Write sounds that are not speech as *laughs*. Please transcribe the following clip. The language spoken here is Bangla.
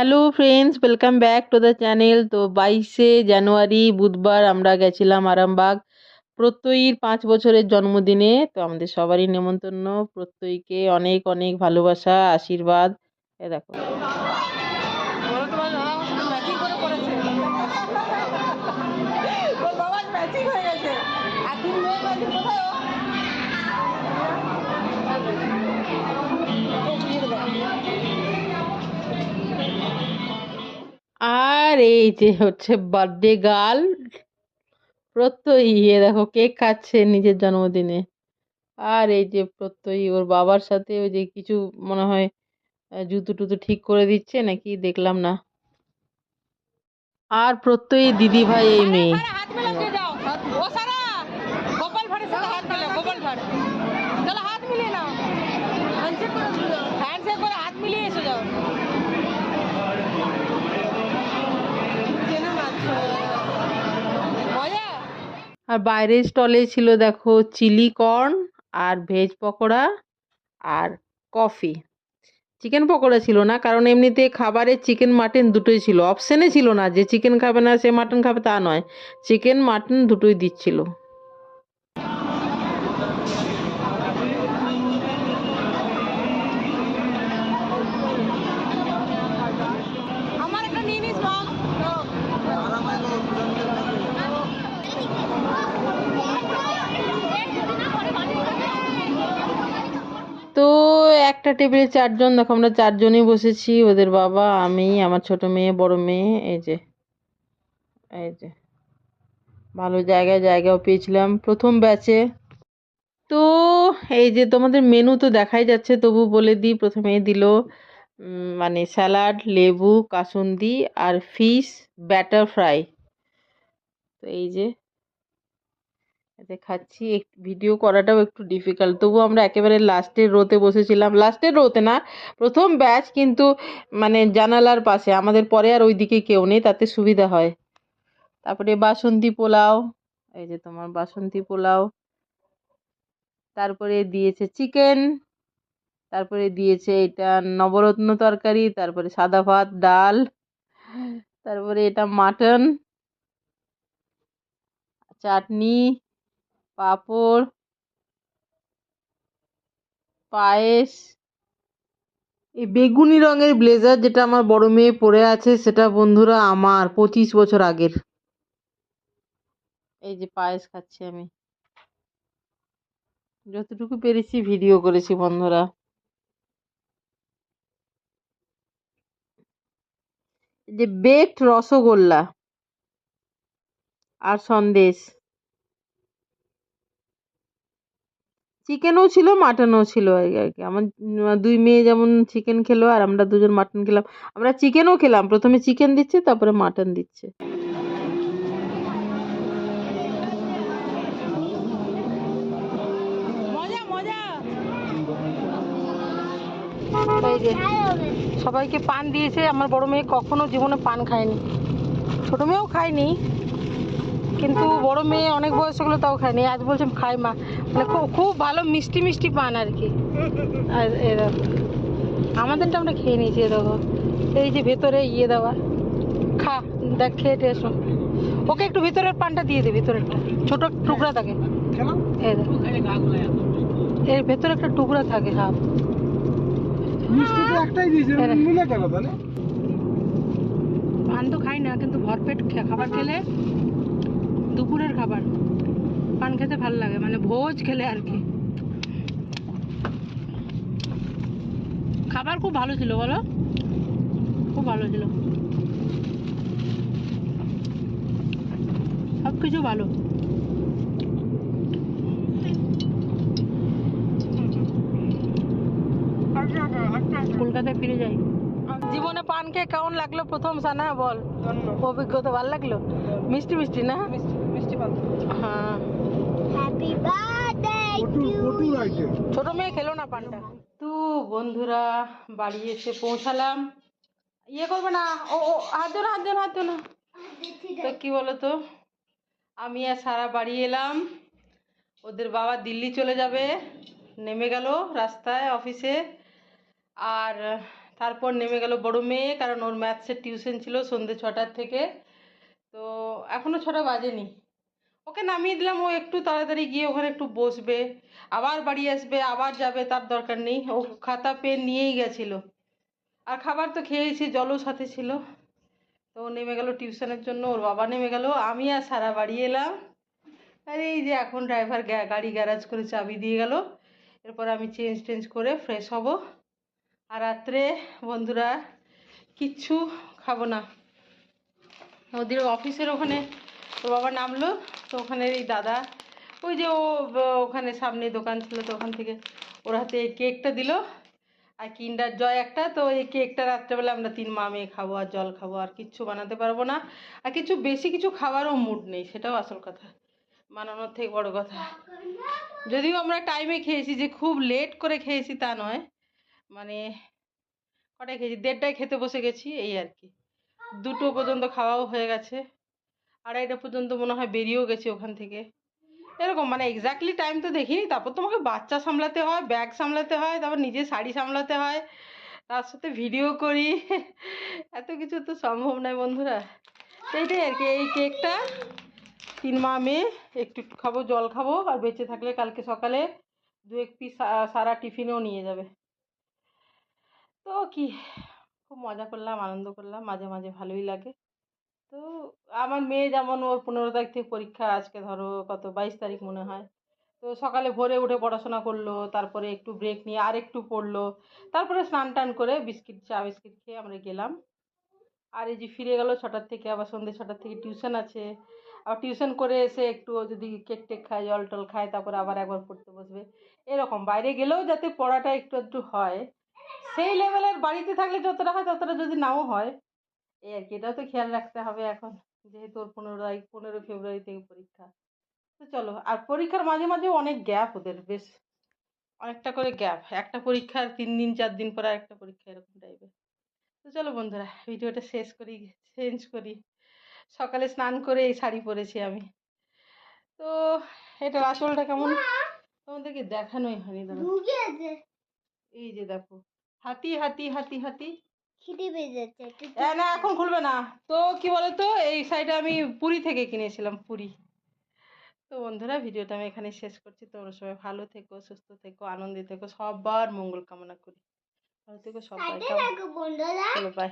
Hello friends welcome back to the channel তো বাইশে জানুয়ারি বুধবার আমরা গেছিলাম আরামবাগ। প্রত্যয়ীর পাঁচ বছরের জন্মদিনে তো আমাদের সবারই নেমন্তন্ন। প্রত্যয়ীকে অনেক অনেক ভালোবাসা আশীর্বাদ। এ দেখো। *laughs* আর এই যে হচ্ছে বার্থডে গার্ল প্রত্যয়ী এ দেখো কেক খাচ্ছে নিজের জন্মদিনে। আর এই যে প্রত্যয়ী ওর বাবার সাথে ওই যে কিছু মনে হয় জুতো টুতো ঠিক করে দিচ্ছে নাকি দেখলাম না। আর প্রত্যয়ী দিদি ভাই এই মেয়ে। আর বাইরের স্টলে ছিল দেখো চিলি কর্ন আর ভেজ পকোড়া আর কফি চিকেন পকোড়া ছিল না, কারণ এমনিতে খাবারে চিকেন মাটন দুটোই ছিল। অপশানে ছিল না যে চিকেন খাবে না, সে মাটন খাবে তা নয়। চিকেন মাটন দুটোই দিচ্ছিল। একটা টেবিলে চারজন, দেখো আমরা চারজনই বসেছি, ওদের বাবা, আমি, আমার ছোট মেয়ে, বড় মেয়ে, এই যে এই যে, ভালো জায়গায় জায়গাও পেয়েছিলাম প্রথম ব্যাচে তো এই যে তোমাদের মেনু তো দেখাই যাচ্ছে, তবু বলে দিই, প্রথমে দিল মানে স্যালাড লেবু, কাসুন্দি আর ফিশ ব্যাটার ফ্রাই তো এই যে এতে খাচ্ছি ভিডিও করাটাও একটু ডিফিকাল্ট তবু আমরা একেবারে লাস্টের রোতে বসেছিলাম। লাস্টের রোতে না, প্রথম ব্যাচ কিন্তু মানে জানালার পাশে, আমাদের পরে আর ওইদিকে কেউ নেই, তাতে সুবিধা হয়। তারপরে বাসন্তী পোলাও, এই যে তোমার বাসন্তী পোলাও। তারপরে দিয়েছে চিকেন তারপরে দিয়েছে এটা নবরত্ন তরকারি, তারপরে সাদা ভাত, ডাল, তারপরে এটা মাটন চাটনি। পাঁপড়, পায়েস, এই বেগুনি রঙের ব্লেজার যেটা আমার বড় মেয়ে পরে আছে সেটা বন্ধুরা আমার পঁচিশ বছর আগের। এই যে পায়েস খাচ্ছি আমি। যতটুকু পেরেছি ভিডিও করেছি বন্ধুরা। যে বেকড রসগোল্লা আর সন্দেশ। চিকেনও ছিল মাটনও ছিল আর কি আমার দুই মেয়ে যেমন চিকেন খেলো আর আমরা দুজন মাটন খেলাম। আমরা চিকেনও খেলাম প্রথমে চিকেন দিচ্ছে তারপরে মাটন দিচ্ছে। মজা মজা। সবাইকে পান দিয়েছে। আমার বড় মেয়ে কখনো জীবনে পান খায়নি। ছোট মেয়েও খায়নি কিন্তু বড় মেয়ে অনেক বয়স হলো তাও খায়নি। আজ বলছে খাই মা। খুব খুব ভালো মিষ্টি মিষ্টি পান আর কি। আর এ দেখো আমাদেরটা আমরা খেয়ে নিয়েছি দেখো। এই যে ভেতরে ইয়ে দেওয়া খা দেখ খেয়ে টেস্ট শোন। ওকে একটু ভিতরের পানটা দিয়ে দে ভিতরেরটা ছোট টুকরা থাকে। এর ভেতরে একটা টুকরা থাকে হাফ। মিষ্টি তো একটাই দিয়েছে হ্যাঁ। মিলে তাহলে। পান তো খাই না কিন্তু ভরপেট খাবার খেলে দুপুরের খাবার। পান খেতে ভালো লাগে মানে ভোজ খেলে আর কি। খাবার খুব ভালো ছিল বলো? খুব ভালো ছিল। সব কিছু ভালো। কলকাতায় ফিরে যাই। জীবনে পান খেয়ে কেমন লাগল প্রথম সানা বল? অভিজ্ঞতা ভালো লাগল? মিষ্টি মিষ্টি না? মিষ্টি পান। হ্যাঁ। না তো বন্ধুরা, বাড়ি এসে পৌঁছালাম। ইয়ে করবে না, ও ও, হাত ধরো হাত ধরো হাত ধরো তো কি বলো তো আমি আর সারা বাড়ি এলাম। ওদের বাবা দিল্লি চলে যাবে। নেমে গেল রাস্তায়, অফিসে। আর তারপর নেমে গেল বড় মেয়ে, কারণ ওর ম্যাথসের টিউশন ছিল সন্ধ্যে ছটার থেকে। তো এখনও ছটা বাজেনি। ওকে নামিয়ে দিলাম, ও একটু তাড়াতাড়ি গিয়ে ওখানে একটু বসবে, আবার বাড়ি আসবে, আবার যাবে, তার দরকার নেই, ও খাতা, পেন নিয়েই গেছিল। আর খাবার তো খেয়েছি, জলও সাথে ছিল। তো নেমে গেল টিউশনের জন্য, ওর বাবা নেমে গেল, আমি আর সারা বাড়ি এলাম। আর এই যে এখন ড্রাইভার গাড়ি গ্যারাজ করে চাবি দিয়ে গেল। এরপর আমি চেঞ্জ টেঞ্জ করে ফ্রেশ হব। আর রাত্রে বন্ধুরা, কিচ্ছু খাব না। ওদের অফিসের ওখানে, ওর বাবা নামলো। তো ওখানে এই দাদা, ওই যে ও ওখানে সামনে দোকান ছিল তো ওখান থেকে ওর হাতে এই কেকটা দিল। আর কিন্ডার জয় একটা, তো এই কেকটা রাত্রেবেলা আমরা তিন মা মেয়ে খাব আর জল খাব, আর কিচ্ছু বানাতে পারব না। আর কিছু বেশি কিছু খাওয়ারও মুড নেই, সেটাও আসল কথা, বানানোর থেকে বড় কথা। যদিও আমরা টাইমে খেয়েছি, যে খুব লেট করে খেয়েছি তা নয় মানে কটায় খেয়েছি? দেড়টায় খেতে বসে গেছি, এই আর কি। দুটো পর্যন্ত খাওয়াও হয়ে গেছে। আড়াইটা পর্যন্ত মনে হয় বেরিয়েও গেছি ওখান থেকে। এরকম মানে এক্স্যাক্টলি টাইম তো দেখিনি, তারপর তোমাকে বাচ্চা সামলাতে হয় ব্যাগ সামলাতে হয়, তারপর নিজে শাড়ি সামলাতে হয়, তার সাথে ভিডিও করি। এত কিছু তো সম্ভব নয় বন্ধুরা। সেইটাই আর কি, এই কেকটা তিন মা মেয়ে, একটু খাব, জল খাব, আর বেঁচে থাকলে কালকে সকালে দু এক পিস সারা টিফিনেও নিয়ে যাবে। তো কি, খুব মজা করলাম, আনন্দ করলাম, মাঝে মাঝে ভালোই লাগে। তো আমার মেয়ে যেমন ওর পনেরো তারিখ থেকে পরীক্ষা, আজকে ধরো কত বাইশ তারিখ মনে হয়। তো সকালে ভোরে উঠে পড়াশোনা করল, তারপরে একটু ব্রেক নিয়ে আর একটু পড়ল, তারপরে স্নান টান করে বিস্কিট, চা বিস্কিট খেয়ে আমরা গেলাম। আর এই যে ফিরে গেল ছটার থেকে, আবার সন্ধ্যে ছটার থেকে টিউশন আছে। আবার টিউশন করে এসে একটু যদি কেক টেক খায়, জল টল খায়, তারপরে আবার একবার পড়তে বসবে। এরকম বাইরে গেলেও যাতে পড়াটা একটু একটু হয়, সেই লেভেলের বাড়িতে থাকলে যতটা হয় ততটা যদি নাও হয় এই আর কি এটাও তো খেয়াল রাখতে হবে এখন যেহেতু ওর পনেরো তারিখ পনেরো ফেব্রুয়ারি থেকে পরীক্ষা। তো চলো আর পরীক্ষার মাঝে মাঝে অনেক গ্যাপ ওদের বেশ অনেকটা করে গ্যাপ একটা পরীক্ষার তিন দিন চার দিন পরে একটা পরীক্ষা এরকম টাইপের তো চলো বন্ধুরা ভিডিওটা শেষ করি চেঞ্জ করি। সকালে স্নান করে এই শাড়ি পরেছি আমি। তো এটা আসলটা কেমন? তোমাদেরকে দেখানোই হয়নি দাঁড়া এই যে দেখো হাতি হাতি হাতি হাতি। খিদে যাচ্ছে না এখন খুলবে না। তো কি বলতো এই শাড়িটা আমি পুরী থেকে কিনেছিলাম পুরী। তো বন্ধুরা ভিডিওটা আমি এখানে শেষ করছি। তোমরা সবাই ভালো থেকো সুস্থ থেকো আনন্দে থেকো সবার মঙ্গল কামনা করি। ভালো থেকো সবাই চলো বাই